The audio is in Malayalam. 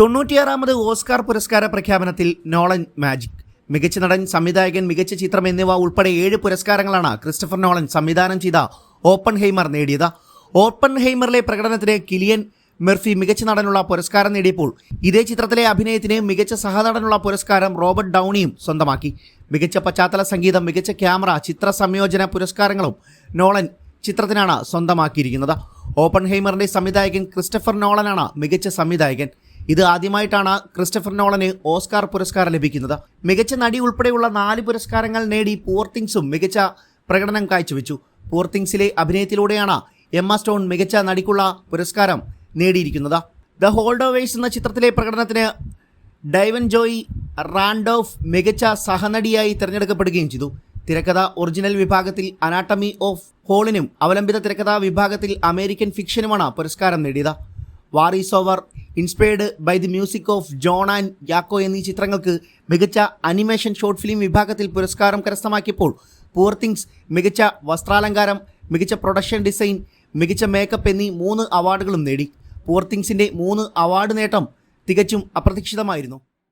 തൊണ്ണൂറ്റിയാറാമത് ഓസ്കാർ പുരസ്കാര പ്രഖ്യാപനത്തിൽ നോളൻ മാജിക്. മികച്ച നടൻ സംവിധായകൻ മികച്ച ചിത്രം എന്നിവ ഉൾപ്പെടെ ഏഴ് പുരസ്കാരങ്ങളാണ് ക്രിസ്റ്റഫർ നോളൻ സംവിധാനം ചെയ്ത ഓപ്പൺ ഹെയ്മർ നേടിയത്. ഓപ്പൺ ഹെയ്മറിലെ പ്രകടനത്തിന് കിലിയൻ മെർഫി മികച്ച നടനുള്ള പുരസ്കാരം നേടിയപ്പോൾ ഇതേ ചിത്രത്തിലെ അഭിനയത്തിന് മികച്ച സഹനടനുള്ള പുരസ്കാരം റോബർട്ട് ഡൗണിയും സ്വന്തമാക്കി. മികച്ച പശ്ചാത്തല സംഗീതം മികച്ച ക്യാമറ ചിത്ര സംയോജന പുരസ്കാരങ്ങളും നോളൻ ചിത്രത്തിനാണ് സ്വന്തമാക്കിയിരിക്കുന്നത്. ഓപ്പൺ ഹെയ്മറിന്റെ സംവിധായകൻ ക്രിസ്റ്റഫർ നോളനാണ് മികച്ച സംവിധായകൻ. ഇത് ആദ്യമായിട്ടാണ് ക്രിസ്റ്റഫർ നോളന് ഓസ്കാർ പുരസ്കാരം ലഭിക്കുന്നത്. മികച്ച നടി ഉൾപ്പെടെയുള്ള നാല് പുരസ്കാരങ്ങൾ നേടി പോർത്തിങ്സും മികച്ച പ്രകടനം കാഴ്ചവെച്ചു. പോർത്തിങ്സിലെ അഭിനയത്തിലൂടെയാണ് എമ്മ സ്റ്റോൺ മികച്ച നടിക്കുള്ള പുരസ്കാരം നേടിയിരിക്കുന്നത്. ദ ഹോൾഡോവേഴ്സ് എന്ന ചിത്രത്തിലെ പ്രകടനത്തിന് ഡൈവൻ ജോയി റാൻഡോഫ് മികച്ച സഹനടിയായി തിരഞ്ഞെടുക്കപ്പെടുകയും ചെയ്തു. തിരക്കഥ ഒറിജിനൽ വിഭാഗത്തിൽ അനാട്ടമി ഓഫ് ഹോളിനും അവലംബിത തിരക്കഥാ വിഭാഗത്തിൽ അമേരിക്കൻ ഫിക്ഷനുമാണ് പുരസ്കാരം നേടിയത്. War is over inspired by the music of John and Yoko എന്നീ ചിത്രങ്ങൾക്ക് മികച്ച അനിമേഷൻ ഷോർട്ട് ഫിലിം വിഭാഗത്തിൽ പുരസ്കാരം കരസ്ഥമാക്കിയപ്പോൾ പൂർ തിങ്സ് മികച്ച വസ്ത്രാലങ്കാരം മികച്ച പ്രൊഡക്ഷൻ ഡിസൈൻ മികച്ച മേക്കപ്പ് എന്നീ മൂന്ന് അവാർഡുകളും നേടി. പൂർ തിങ്സിന്റെ മൂന്ന് അവാർഡ് നേട്ടം തികച്ചും അപ്രതീക്ഷിതമായിരുന്നു.